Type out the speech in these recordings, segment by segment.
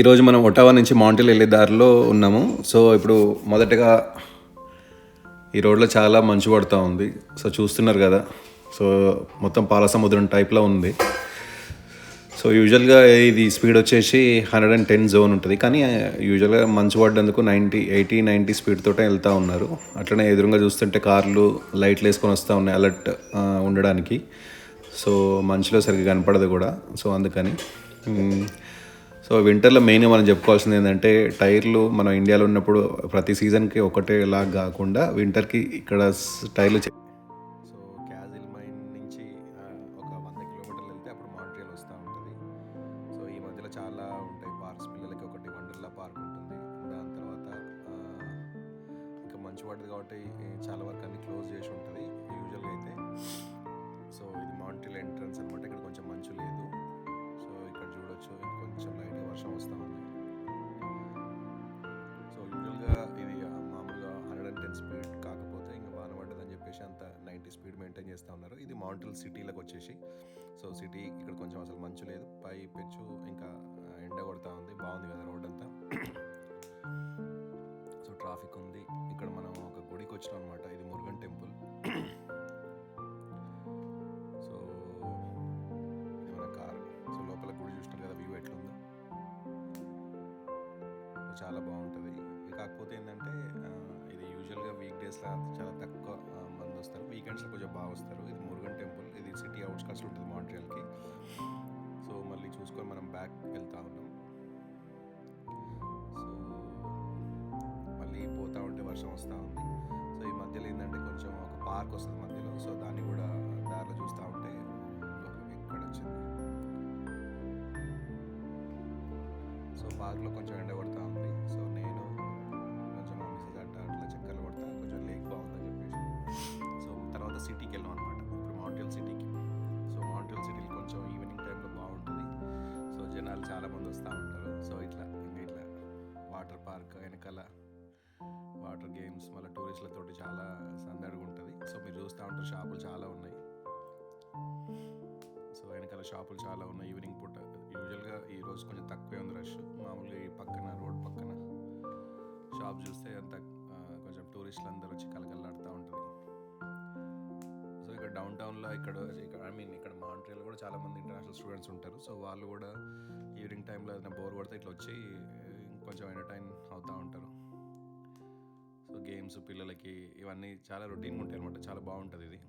ఈరోజు మనం ఒటావా నుంచి మౌంటైన్ వెళ్ళే దారిలో ఉన్నాము. సో ఇప్పుడు మొదటగా ఈ రోడ్లో చాలా మంచు పడుతూ ఉంది. సో చూస్తున్నారు కదా. సో మొత్తం పాల సముద్రం టైప్లో ఉంది. సో యూజువల్గా ఇది స్పీడ్ వచ్చేసి హండ్రెడ్ అండ్ టెన్ జోన్ ఉంటుంది. కానీ యూజువల్గా మంచు పడ్డందుకు నైంటీ ఎయిటీ నైంటీ స్పీడ్ తోటే వెళ్తూ ఉన్నారు. అట్లనే ఎదురుగా చూస్తుంటే కార్లు లైట్లు వేసుకొని వస్తూ ఉన్నాయి అలర్ట్ ఉండడానికి. సో మంచులో సరిగ్గా కనపడదు కూడా. సో అందుకని సో వింటర్లో మెయిన్గా మనం చెప్పుకోవాల్సింది ఏంటంటే టైర్లు మనం ఇండియాలో ఉన్నప్పుడు ప్రతి సీజన్కి ఒకటేలా కాకుండా వింటర్కి ఇక్కడ టైర్లు టైర్లు ఉన్నారు మౌంటల్ సిటీలకు వచ్చేసి. సో సిటీ ఇక్కడ కొంచెం అసలు మంచు లేదు. పై పెచ్చు ఇంకా ఎండ కొడతా ఉంది. బాగుంది కదా రోడ్ అంతా. సో ట్రాఫిక్ ఉంది. ఇక్కడ మనం ఒక గుడికి వచ్చినాం అనమాట ఇది మురుగన్ టెంపుల్. సో ఇది మన కార్. సో లోపల గుడి చూసినారు కదా వ్యూ ఎట్లుందో. చాలా బాగుంటుంది. కాకపోతే ఏంటంటే ఇది యూజువల్గా వీక్ డేస్లో చాలా తక్కువ మంది వస్తారు. వీకెండ్స్లో కొంచెం బాగా వస్తారు. ఇది టెంపుల్. ఇది సిటీ అవుట్స్కట్స్లో ఉంటుంది మాంట్రియల్కి. సో మళ్ళీ చూసుకొని మనం బ్యాక్ వెళ్తా ఉన్నాం. సో మళ్ళీ పోతా ఉంటే వర్షం వస్తూ ఉంది. సో ఈ మధ్యలో ఏంటంటే కొంచెం ఒక పార్క్ వస్తుంది మధ్యలో. సో దాన్ని కూడా దారిలో చూస్తూ ఉంటే ఎక్కడ వచ్చింది. సో పార్క్లో కొంచెం ఎండ కొడతా ఉంది. సో నేను కొంచెం మిస్సెస్ అట్లా చక్కర్లు కొడతా కొంచెం లేక్ బాగుందని చెప్పేసి. సో తర్వాత సిటీకి వెళ్ళాం పార్క్ వెనకాల వాటర్ గేమ్స్ మళ్ళీ టూరిస్టులతోటి చాలా సందడిగా ఉంటుంది. సో మీరు చూస్తూ ఉంటారు షాపులు చాలా ఉన్నాయి. సో వెనకాల షాపులు చాలా ఉన్నాయి ఈవినింగ్ పూట. యూజువల్గా ఈ రోజు కొంచెం తక్కువే ఉంది రష్. మామూలుగా ఈ పక్కన రోడ్ పక్కన షాప్ చూస్తే అంత కొంచెం టూరిస్టులు అందరూ వచ్చి కలకల్లాడుతూ ఉంటుంది. సో ఇక్కడ డౌన్ టౌన్లో ఇక్కడ ఇక్కడ ఐ మీన్ ఇక్కడ మాంట్రియల్ కూడా చాలా మంది ఇంటర్నేషనల్ స్టూడెంట్స్ ఉంటారు. సో వాళ్ళు కూడా ఈవినింగ్ టైంలో ఏదైనా బోర్ కొడితే ఇట్లా వచ్చి కొంచెం ఎంటర్టైన్ అవుతూ ఉంటారు. సో గేమ్స్ పిల్లలకి ఇవన్నీ చాలా రొటీన్గా ఉంటాయి అనమాట చాలా బాగుంటుంది ఇది.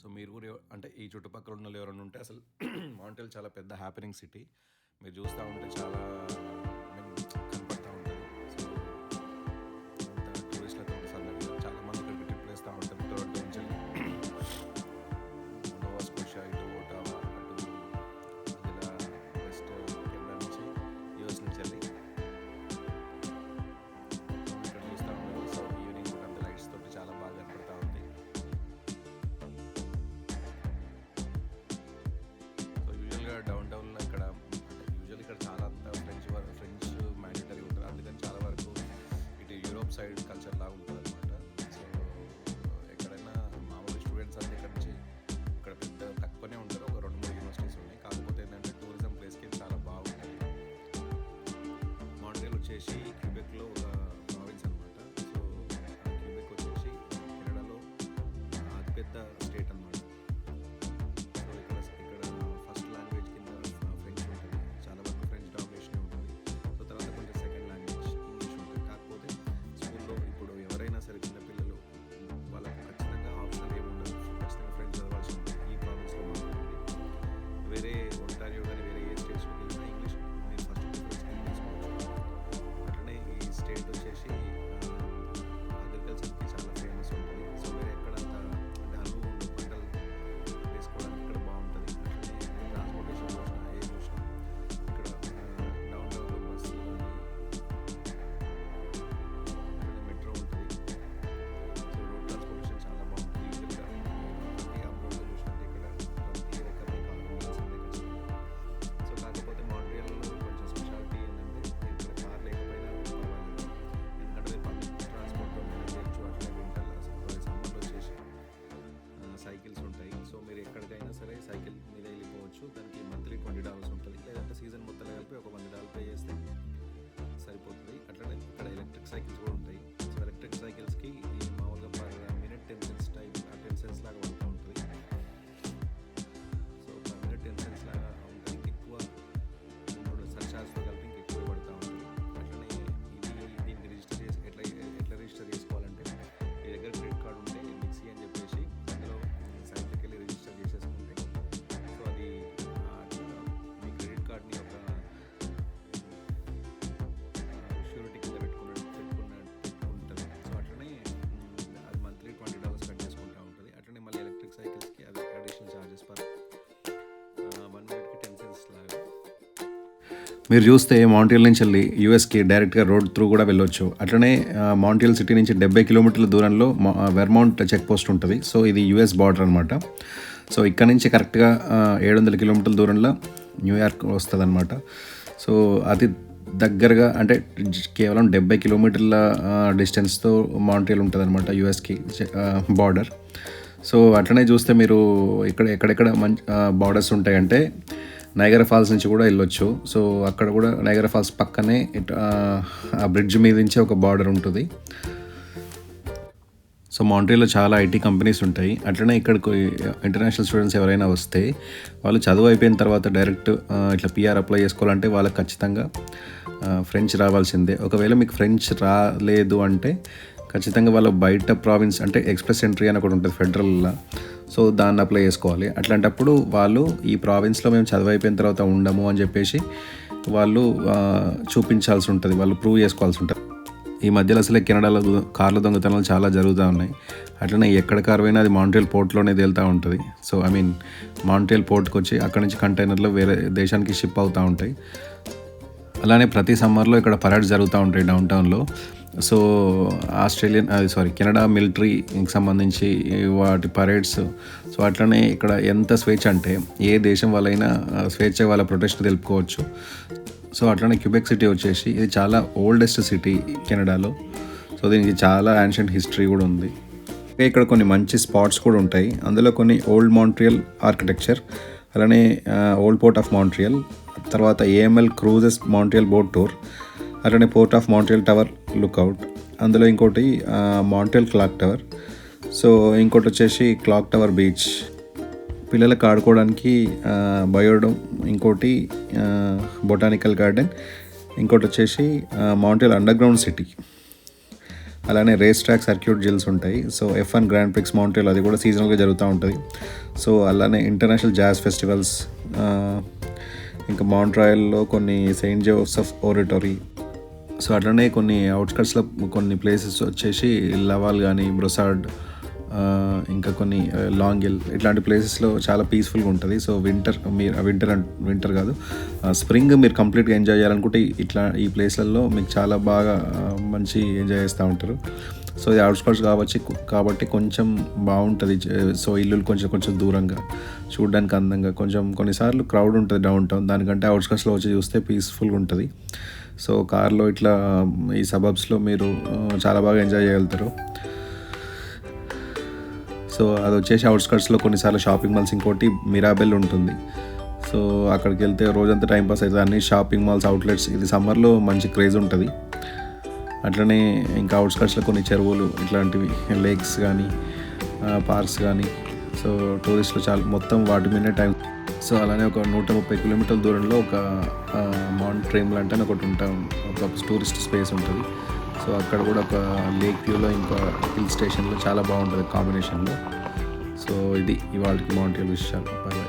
సో మీరు కూడా అంటే ఈ చుట్టుపక్కల ఉన్న వాళ్ళు ఎవరైనా ఉంటే అసలు మౌంటైల్ చాలా పెద్ద హ్యాపెనింగ్ సిటీ మీరు చూస్తూ ఉంటే చాలా with the state and cycles కూడా మీరు చూస్తే మాంటియల్ నుంచి వెళ్ళి యూఎస్కి డైరెక్ట్గా రోడ్ త్రూ కూడా వెళ్ళొచ్చు. అట్లనే మాంటియల్ సిటీ నుంచి డెబ్బై కిలోమీటర్ల దూరంలో వెర్మౌంట్ చెక్ పోస్ట్ ఉంటుంది. సో ఇది యూఎస్ బార్డర్ అనమాట సో ఇక్కడ నుంచి కరెక్ట్గా ఏడు వందల కిలోమీటర్ల దూరంలో న్యూయార్క్ వస్తుంది అనమాట సో అతి దగ్గరగా అంటే కేవలం డెబ్బై కిలోమీటర్ల డిస్టెన్స్తో మాంటియల్ ఉంటుంది అనమాట యూఎస్కి బార్డర్ సో అట్లనే చూస్తే మీరు ఇక్కడ ఎక్కడెక్కడ మంచి బార్డర్స్ ఉంటాయంటే నైగర ఫాల్స్ నుంచి కూడా వెళ్ళొచ్చు. సో అక్కడ కూడా నైగర ఫాల్స్ పక్కనే ఆ, బ్రిడ్జ్ మీద నుంచి ఒక బార్డర్ ఉంటుంది. సో మాంట్రీలో చాలా ఐటీ కంపెనీస్ ఉంటాయి. అట్లనే ఇక్కడికి ఇంటర్నేషనల్ స్టూడెంట్స్ ఎవరైనా వస్తే వాళ్ళు చదువు అయిపోయిన తర్వాత డైరెక్ట్ ఇట్లా పిఆర్ అప్లై చేసుకోవాలంటే వాళ్ళకి ఖచ్చితంగా ఫ్రెంచ్ రావాల్సిందే. ఒకవేళ మీకు ఫ్రెంచ్ రాలేదు అంటే ఖచ్చితంగా వాళ్ళు బయట ప్రావిన్స్ అంటే ఎక్స్ప్రెస్ ఎంట్రీ అని ఒకటి ఉంటుంది ఫెడరల్లో. సో దాన్ని అప్లై చేసుకోవాలి. అట్లాంటప్పుడు వాళ్ళు ఈ ప్రావిన్స్లో మేము చదివైపోయిన తర్వాత ఉండము అని చెప్పేసి వాళ్ళు చూపించాల్సి ఉంటుంది. వాళ్ళు ప్రూవ్ చేసుకోవాల్సి ఉంటుంది. ఈ మధ్యలో అసలే కెనడాలో కార్ల దొంగతనాలు చాలా జరుగుతూ ఉన్నాయి. అట్లనే ఎక్కడ కారు పోయినా అది మాంట్రియల్ పోర్ట్లోనే తేలుతూ ఉంటుంది. సో ఐ మీన్ మాంట్రియల్ పోర్ట్కి వచ్చి అక్కడ నుంచి కంటైనర్లో వేరే దేశానికి షిప్ అవుతూ ఉంటాయి. అలానే ప్రతి సమ్మర్లో ఇక్కడ పరేడ్స్ జరుగుతూ ఉంటాయి డౌన్ టౌన్లో సో ఆస్ట్రేలియన్ అది సారీ కెనడా మిలిటరీకి సంబంధించి వాటి పరేడ్స్. సో అట్లనే ఇక్కడ ఎంత స్వేచ్ఛ అంటే ఏ దేశం వాళ్ళైనా స్వేచ్ఛ వాళ్ళ ప్రొటెస్ట్ తెలుపుకోవచ్చు. సో అట్లనే క్యూబెక్ సిటీ వచ్చేసి ఇది చాలా ఓల్డెస్ట్ సిటీ కెనడాలో. సో దీనికి చాలా యాన్షియంట్ హిస్టరీ కూడా ఉంది. ఇక్కడ కొన్ని మంచి స్పాట్స్ కూడా ఉంటాయి. అందులో కొన్ని ఓల్డ్ మాంట్రియల్ ఆర్కిటెక్చర్ అలానే ఓల్డ్ పోర్ట్ ఆఫ్ మాంట్రియల్ తర్వాత AML cruises Montreal boat tour అలానే port of Montreal tower lookout. అందులో ఇంకోటి మాంట్రియల్ క్లాక్ టవర్. సో ఇంకోటి వచ్చేసి క్లాక్ టవర్ బీచ్. పిల్లలకు ఆడుకోవడానికి బయోడోమ్ ఇంకోటి బొటానికల్ గార్డెన్. ఇంకోటి వచ్చేసి మౌంటైల్ అండర్ గ్రౌండ్ సిటీ. అలానే రేస్ ట్రాక్ సర్క్యూట్ జిల్స్ ఉంటాయి. So F one Grand Prix Montreal అది కూడా సీజనల్గా జరుగుతూ ఉంటుంది. సో అలానే ఇంటర్నేషనల్ జాజ్ ఫెస్టివల్స్ ఇంకా మౌంట్రాయల్లో కొన్ని సెయింట్ జోసఫ్ ఓరిటోరీ సో అట్లనే కొన్ని అవుట్స్కట్స్లో కొన్ని ప్లేసెస్ వచ్చేసి లవాల్ కానీ బ్రొసాడ్ ఇంకా కొన్ని లాంగ్ హిల్ ఇట్లాంటి ప్లేసెస్లో చాలా పీస్ఫుల్గా ఉంటుంది. సో వింటర్ మీరు వింటర్ వింటర్ కాదు స్ప్రింగ్ మీరు కంప్లీట్గా ఎంజాయ్ చేయాలనుకుంటే ఇట్లా ఈ ప్లేస్లలో మీకు చాలా బాగా మంచి ఎంజాయ్ చేస్తూ ఉంటారు. సో ఇది అవుట్స్కట్స్ కాబట్టి కాబట్టి కొంచెం బాగుంటుంది సో ఇల్లులు కొంచెం కొంచెం దూరంగా చూడడానికి అందంగా కొంచెం కొన్నిసార్లు క్రౌడ్ ఉంటుంది డౌన్ టౌన్ దానికంటే అవుట్స్కట్స్లో వచ్చి చూస్తే పీస్ఫుల్గా ఉంటుంది. సో కార్లో ఇట్లా ఈ సబబ్స్లో మీరు చాలా బాగా ఎంజాయ్ చేయగలుగుతారు. సో అది వచ్చేసి అవుట్స్కట్స్లో కొన్నిసార్లు షాపింగ్ మాల్స్ ఇంకోటి మిరాబెల్ ఉంటుంది. సో అక్కడికి వెళ్తే రోజంతా టైంపాస్ అవుతుంది. అన్ని షాపింగ్ మాల్స్ అవుట్లెట్స్ ఇది సమ్మర్లో మంచి క్రేజ్ ఉంటుంది. అట్లనే ఇంకా అవుట్స్కట్స్లో కొన్ని చెరువులు ఇట్లాంటివి లేక్స్ కానీ పార్క్స్ కానీ సో టూరిస్టులు చాలా మొత్తం వాటి మీదనే టైం సో అలానే ఒక నూట ముప్పై కిలోమీటర్ల దూరంలో ఒక మౌంట్ ట్రేమ్లాంట్ అని ఒకటి ఉంటా. ఒక టూరిస్ట్ స్పేస్ ఉంటుంది. సో అక్కడ కూడా ఒక లేక్ వ్యూలో ఇంకా హిల్ స్టేషన్లో చాలా బాగుంటుంది కాంబినేషన్లో. సో ఇది ఇవాళకి మౌంట్ విషయాలు బాయ్